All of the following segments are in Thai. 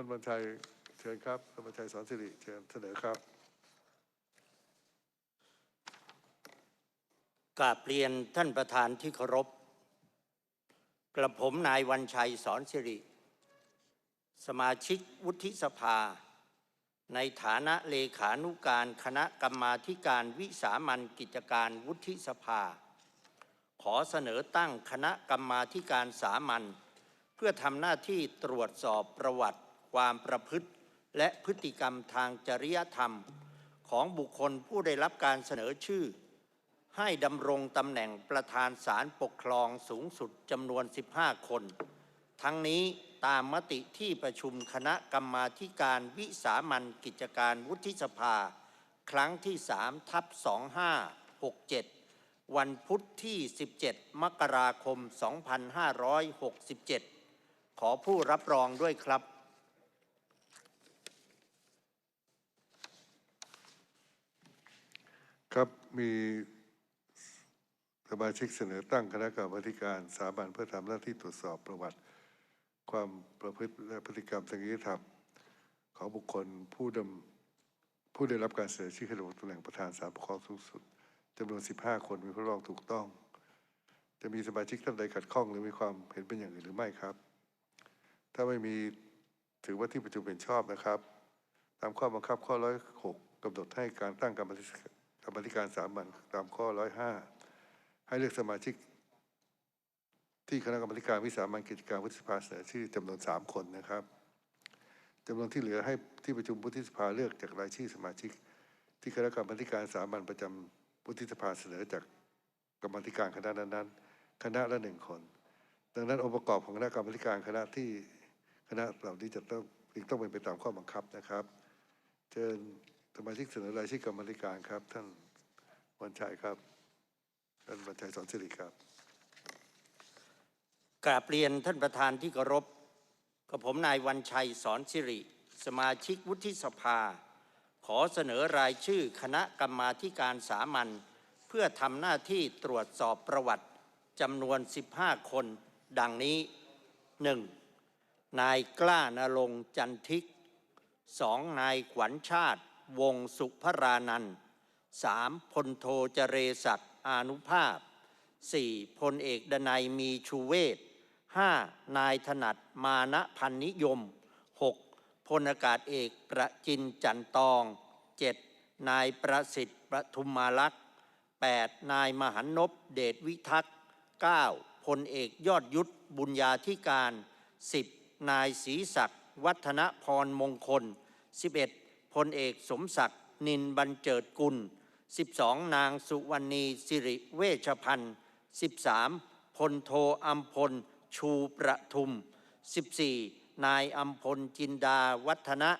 ท่านบรรชัยเชิญครับท่านบรรชัยสอนสิริเชิญเสนอครับกราบเรียนท่านประธานที่เคารพ กระผมนายวันชัยสอนสิริ สมาชิกวุฒิสภา ในฐานะเลขานุการคณะกรรมาการวิสามันกิจการวุฒิสภา ขอเสนอตั้งคณะกรรมาการสามัญเพื่อทำหน้าที่ตรวจสอบประวัติ ความประพฤติและพฤติกรรมทางจริยธรรม ของบุคคลผู้ได้รับการเสนอชื่อ ให้ดำรงตำแหน่งประธานศาลปกครองสูงสุดจำนวน 15 คน ทั้งนี้ตามมติที่ประชุมคณะกรรมาการวิสามันกิจการวุฒิสภา ครั้งที่3ทับ2567 วันพุธที่ 17 มกราคม 2567 ขอผู้รับรองด้วยครับ ครับ มีสมาชิกเสนอตั้งคณะกรรมการสามัญเพื่อทำหน้าที่ตรวจสอบประวัติ ความประพฤติและพฤติกรรมทางจริยธรรมของบุคคลผู้ดำผู้ได้รับการเสนอชื่อให้ดำรงตำแหน่งประธานศาลปกครองสูงสุดจำนวน 15 คนมีผู้รับรองถูกต้อง จะมีสมาชิกท่านใดขัดข้องหรือมีความเห็นเป็นอย่างอื่นหรือไม่ครับ ถ้าไม่มีถือว่าที่ประชุมเป็นชอบนะครับ ตามข้อบังคับข้อ 106กำหนดให้การตั้งกรรมกา รกรรมธิการสามัญตามข้อ105ให้เลือกสมาชิก ที่คณะกรรมการวิสามัญกิจการวุฒิสภาเสนอชื่อจำนวน3คนนะครับจำนวนที่เหลือให้ที่ประชุมวุฒิสภาเลือกจากรายชื่อสมาชิก ที่คณะกรรมาธิการสามัญประจำวุฒิสภาเสนอจากกรรมการคณะนั้นๆ คณะละหนึ่งคน ดังนั้นองค์ประกอบของคณะกรรมการคณะที่คณะเหล่านี้จะต้องจึงต้องเป็นไปตามข้อบังคับนะครับ เชิญ สมาชิกเสนอรายชื่อกรรมธิการครับ ท่านวันชัยครับ ท่านวันชัยสอนสิริครับกราบเรียนท่านประธานที่เคารพกับผมนายวันชัยสอนสิริ สมาชิกวุฒิสภา ขอเสนอรายชื่อคณะกรรมาการสามัญเพื่อทำหน้าที่ตรวจสอบประวัติจำนวน 15 คน ดังนี้ 1. นายกล้านรงจันทิก 2. นายขวัญชาติ วงสุภรานันท์ 3. พลโทเจเรศักดิ์อานุภาพ 4. พลเอกดนัยมีชูเวศ 5. นายถนัดมานะพันนิยม 6. พลอากาศเอกประจินจันตอง 7. นายประสิทธิ์ประทุมมาลักษณ์ 8. นายมหันนพเดชวิทักษ์ 9. พลเอกยอดยุทธบุญญาธิการ 10. นายศรีศักดิ์วัฒนพรมงคล 11. พ ลเอกสมศักดิ์นินบันเจิดกุล 12. นางสุวรรณีสิริเวชพันธ์ 13. พลโทอัมพล ชูประทุม 14. นายอัมพลจินดาวัฒนะ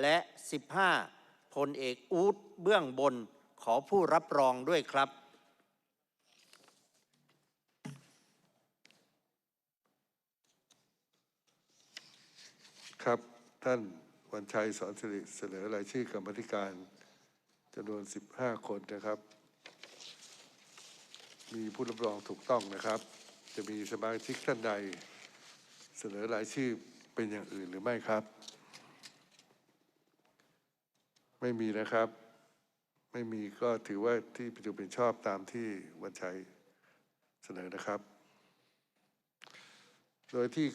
และ 15. พลเอกอูดเบื้องบนขอผู้รับรองด้วยครับครับท่าน วันชัยสอนสิริเสนอรายชื่อกรรมธิการจำนวน 15 คนนะครับ มีผู้รับรองถูกต้องนะครับ จะมีสมาชิกท่านใด เสนอรายชื่อเป็นอย่างอื่นหรือไม่ครับ ไม่มีนะครับ ไม่มีก็ถือว่าที่ประชุมเป็นชอบตามที่วันชัยเสนอนะครับ โดยที่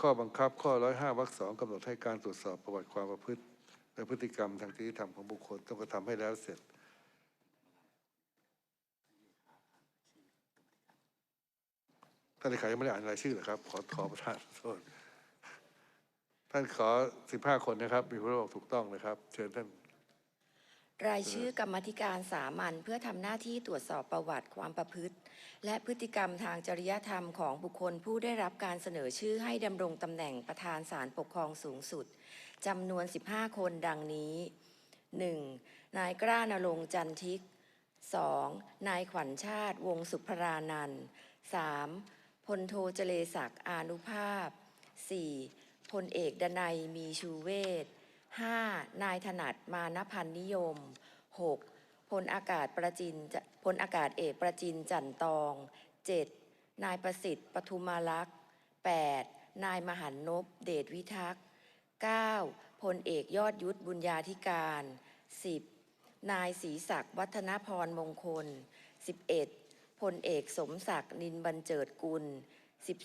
ข้อบังคับข้อ 105วรรคสองกำหนดให้การตรวจสอบประวัติความประพฤติและพฤติกรรมทางจริยธรรมของบุคคลต้องกระทำให้แล้วเสร็จ ท่านเลขายังไม่ได้อ่านรายชื่อเหรอครับ ขอขอประทานโทษท่านขอ 15 คนนะครับ มีผู้รับถูกต้องนะครับ เชิญท่าน รายชื่อกรรมธิการสามัญเพื่อทำหน้าที่ตรวจสอบประวัติความประพฤติ และพฤติกรรมทางจริยธรรมของบุคคลผู้ได้รับการเสนอชื่อให้ดำรงตำแหน่งประธานศาลปกครองสูงสุดจำนวน 15 คนดังนี้ 1. นายกล้านรงค์จันทิก 2. นายขวัญชาติวงสุภรานันท์ 3. พลโทเจเลศักดิ์อานุภาพ 4. พลเอกดนัยมีชูเวศ 5. นายถนัดมานพันนิยม 6. พลอากาศประจินพลอากาศเอกประจินจันตอง 7. นายประสิทธิ์ปทุมาลักษ์ 8. นายมหันนพเดชวิทักษ์ 9. พลเอกยอดยุทธบุญญาธิการ 10. นายศรีศักดิ์วัฒนพรมงคล 11. พลเอกสมศักดิ์นินบันเจิดกุล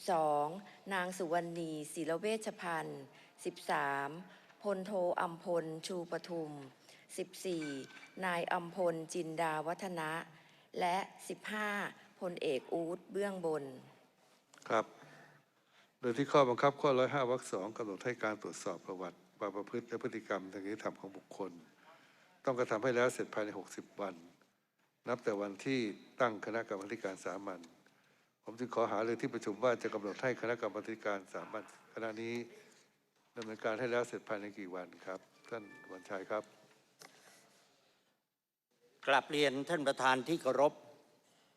12. นางสุวรรณีศิลเวชพันธ์ 13. พลโทอัมพลชูปทุม 14. นายอัมพลจินดาวัฒนะ และ 15. พลเอกอูดเบื้องบน ครับ โดยที่ข้อบังคับข้อ 105วรรคสองกำหนดให้การตรวจสอบประวัติความประพฤติและพฤติกรรมทางจริยธรรมของบุคคล ต้องกระทำให้แล้วเสร็จภายใน 60 วัน นับแต่วันที่ตั้งคณะกรรมาธิการสามัญผมจึงขอหาเลยที่ประชุมว่าจะกำหนดให้คณะกรรมาธิการสามัญคณะนี้ ดำเนินการให้แล้วเสร็จภายในกี่วันครับ ท่านวันชัยครับกลับเรียนท่านประธานที่เคารพ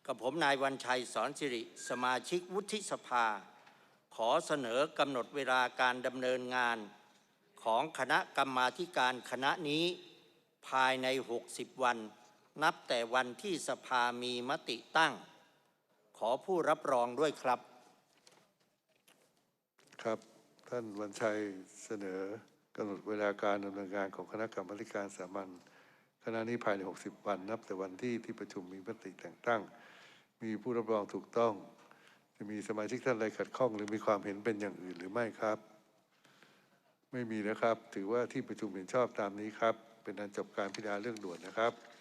กับผมนายวันชัยสอนสิริ สมาชิกวุฒิสภา ขอเสนอกำหนดเวลาการดำเนินงาน ของคณะกรรมาธิการคณะนี้ ภายใน 60 วัน นับแต่วันที่สภามีมติตั้ง ขอผู้รับรองด้วยครับครับ ท่านวันชัยเสนอกำหนดเวลาการดำเนินงานของคณะกรรมาธิการสามัญคณะนี้ภายใน 60 วันนับแต่วันที่ที่ประชุมมีมติแต่งตั้ง มีผู้รับรองถูกต้อง จะมีสมาชิกท่านใดขัดข้อง หรือมีความเห็นเป็นอย่างอื่นหรือไม่ครับ ไม่มีนะครับ ถือว่าที่ประชุมเห็นชอบตามนี้ครับ เป็นอันจบการพิจารณาเรื่องด่วนนะครับ